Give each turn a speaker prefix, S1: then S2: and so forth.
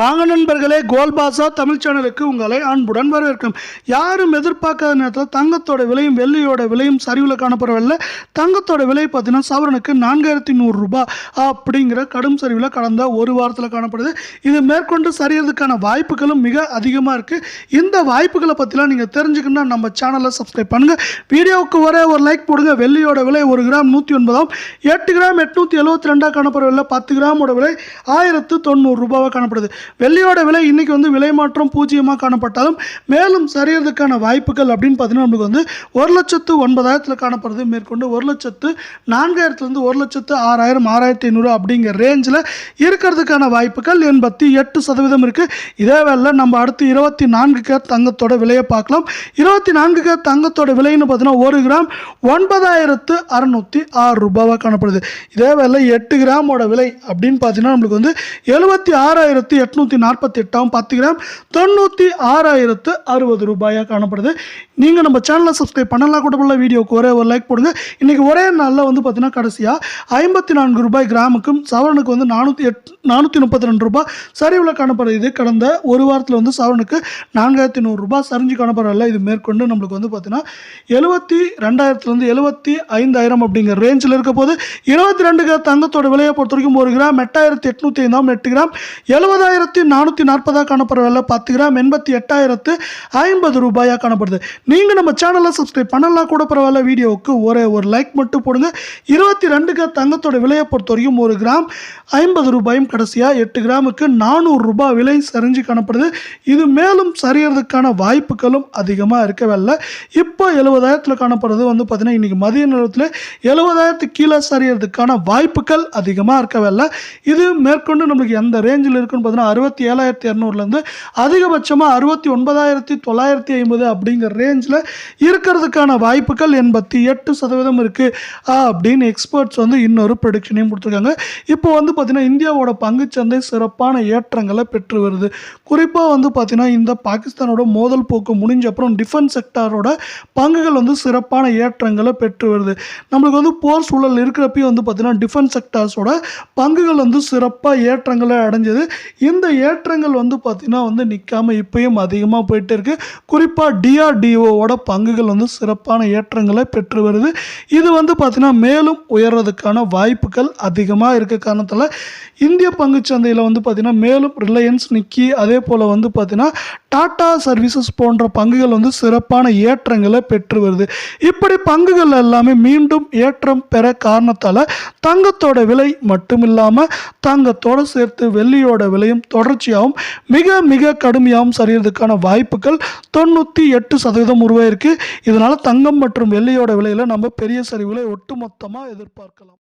S1: வாங்க நண்பர்களே கோல்பாசா தமிழ் சேனலுக்கு உங்களை அன்புடன் வரவேற்கும் யாரும் எதிர்பார்க்காத நேரத்தில் தங்கத்தோட விலையும் வெள்ளியோட விலையும் சரிவில் காணப்படவில்லை. தங்கத்தோட விலை பார்த்தீங்கன்னா சவரனுக்கு நான்காயிரத்தி நூறுரூபா அப்படிங்கிற கடும் சரிவில் கடந்த ஒரு வாரத்தில் காணப்படுது. இது மேற்கொண்டு சரியறதுக்கான வாய்ப்புகளும் மிக அதிகமாக இருக்குது இந்த வாய்ப்புகளை பற்றிலாம் நீங்கள் தெரிஞ்சுக்கணும்னா நம்ம சேனலை சப்ஸ்கிரைப் பண்ணுங்கள் வீடியோவுக்கு ஒரே ஒரு லைக் போடுங்க. வெள்ளியோட விலை ஒரு கிராம் நூற்றி ஒன்பதாம் எட்டு கிராம் எட்நூற்றி எழுபத்தி ரெண்டாக காணப்படவில்லை. பத்து கிராமோட விலை ஆயிரத்து தொண்ணூறு ரூபாவாக காணப்படுது. வெள்ளியோட விலை இன்னைக்கு வந்து விலை மாற்றம் பூஜ்ஜியமாக காணப்பட்டாலும் மேலும் சரியறதுக்கான வாய்ப்புகள் அப்படின்னு பார்த்தீங்கன்னா நம்மளுக்கு வந்து ஒரு லட்சத்து ஒன்பதாயிரத்தில் காணப்படுது மேற்கொண்டு ஒரு லட்சத்து நான்காயிரத்துலேருந்து ஒரு லட்சத்து ஆறாயிரம் ஆறாயிரத்தி ஐநூறு அப்படிங்கிற ரேஞ்சில் இருக்கிறதுக்கான வாய்ப்புகள் எண்பத்தி எட்டு சதவீதம் இருக்குது இதே வேலை நம்ம அடுத்து இருபத்தி நான்கு கேர் தங்கத்தோட விலையை பார்க்கலாம். இருபத்தி நான்கு கேர் தங்கத்தோட விலைன்னு பார்த்தீங்கன்னா ஒரு கிராம் ஒன்பதாயிரத்து அறநூற்றி ஆறு ரூபாவாக காணப்படுது. இதே வேலை எட்டு கிராமோட விலை அப்படின்னு பார்த்தீங்கன்னா நம்மளுக்கு வந்து எழுபத்தி ஆறாயிரத்து எட்நூற்றி நாற்பத்தி எட்டாம் பத்து கிராம் தொண்ணூற்றி ஆறாயிரத்து அறுபது ரூபாயாக காணப்படுது. நீங்கள் நம்ம சேனலை சப்ஸ்கிரைப் பண்ணலாம் கூட உள்ள வீடியோக்கு ஒரே ஒரு லைக் போடுங்க. இன்றைக்கி ஒரே நாளில் வந்து பார்த்தீங்கன்னா கடைசியாக ஐம்பத்தி நான்கு ரூபாய் கிராமுக்கும் சவரனுக்கு வந்து நானூற்றி எட் நானூற்றி முப்பத்தி ரெண்டு ரூபாய் சரிவில் காணப்படுது. இது கடந்த ஒரு வாரத்தில் வந்து சவரனுக்கு நான்காயிரத்தி நூறுரூபா சரிஞ்சு காணப்படுறதில்ல இது மேற்கொண்டு நம்மளுக்கு வந்து பார்த்தீங்கன்னா எழுபத்தி ரெண்டாயிரத்துலேருந்து எழுபத்தி ஐந்தாயிரம் அப்படிங்கிற ரேஞ்சில் இருக்க போது இருபத்தி ரெண்டு கிராம் தங்கத்தோட விலையை பொறுத்த வரைக்கும் ஒரு கிராம் எட்டாயிரத்தி எட்நூற்றி ஐந்தாம் எட்டு கிராம் ஆயிரத்தி நானூற்றி நாற்பதாக காணப்படுறதில்ல பத்து கிராம் எண்பத்தி எட்டாயிரத்து ஐம்பது ரூபாயாக காணப்படுது. நீங்கள் நம்ம சேனலை சப்ஸ்கிரைப் பண்ணலாம் கூட பரவாயில்ல வீடியோவுக்கு ஒரே ஒரு லைக் மட்டும் போடுங்க. இருபத்தி ரெண்டு கிராம் தங்கத்தோட விலையை பொறுத்த வரைக்கும் ஒரு கிராம் ஐம்பது ரூபாயும் கடைசியாக எட்டு கிராமுக்கு நானூறு ரூபாய் விலை சரிஞ்சு காணப்படுது. இது மேலும் சரியறதுக்கான வாய்ப்புகளும் அதிகமாக இருக்கவில்லை இப்போ எழுபதாயிரத்தில் காணப்படுறது வந்து பார்த்தீங்கன்னா இன்றைக்கி மதிய நேரத்தில் எழுபதாயிரத்துக்கு கீழே சரியறதுக்கான வாய்ப்புகள் அதிகமாக இருக்கவில்லை இது மேற்கொண்டு நம்மளுக்கு எந்த ரேஞ்சில் இருக்குன்னு பார்த்தீங்கன்னா அறுபத்தி ஏழாயிரத்தி இரநூறுலேருந்து அதிகபட்சமாக அறுபத்தி ஒன்பதாயிரத்தி தொள்ளாயிரத்தி ஐம்பது அப்படிங்கிற ரேஞ்சில் இருக்கிறதுக்கான வாய்ப்புகள் எண்பத்தி எட்டு சதவீதம் இருக்குது அப்படின்னு எக்ஸ்பர்ட்ஸ் வந்து இன்னொரு ப்ரொடிக்ஷனையும் கொடுத்துருக்காங்க. இப்போ வந்து பார்த்திங்கன்னா இந்தியாவோட பங்குச்சந்தை சிறப்பான ஏற்றங்களை பெற்று வருது. குறிப்பாக வந்து பார்த்திங்கன்னா இந்த பாகிஸ்தானோட மோதல் போக்கு முடிஞ்ச அப்புறம் டிஃபென்ஸ் செக்டாரோட பங்குகள் வந்து சிறப்பான ஏற்றங்களை பெற்று வருது. நம்மளுக்கு வந்து போர் சூழல் இருக்கிறப்பையும் வந்து பார்த்திங்கன்னா டிஃபென்ஸ் செக்டார்ஸோட பங்குகள் வந்து சிறப்பாக ஏற்றங்களை அடைஞ்சது. இந்த இந்த ஏற்றங்கள் வந்து பார்த்திங்கன்னா வந்து நிற்காம இப்போயும் அதிகமாக போயிட்டு இருக்குது குறிப்பாக டிஆர்டிஓவோட பங்குகள் வந்து சிறப்பான ஏற்றங்களை பெற்று வருது. இது வந்து பார்த்திங்கன்னா மேலும் உயர்றதுக்கான வாய்ப்புகள் அதிகமாக இருக்க காரணத்தால் இந்திய பங்குச்சந்தையில் வந்து பார்த்திங்கன்னா மேலும் ரிலையன்ஸ் நிக்கி அதே போல் வந்து பார்த்திங்கன்னா டாடா சர்வீசஸ் போன்ற பங்குகள் வந்து சிறப்பான ஏற்றங்களை பெற்று வருது. இப்படி பங்குகள் எல்லாமே மீண்டும் ஏற்றம் பெற காரணத்தால் தங்கத்தோட விலை மட்டும் இல்லாமல் தங்கத்தோடு சேர்த்து வெள்ளியோட விலையும் தொடர்ச்சியாகவும் மிக மிக கடுமையாகவும் சரியறதுக்கான வாய்ப்புகள் தொண்ணூற்றி எட்டு சதவீதம் உருவாயிருக்கு. இதனால் தங்கம் மற்றும் வெள்ளியோட விலையில் நம்ம பெரிய சரிவுகளை ஒட்டுமொத்தமாக எதிர்பார்க்கலாம்.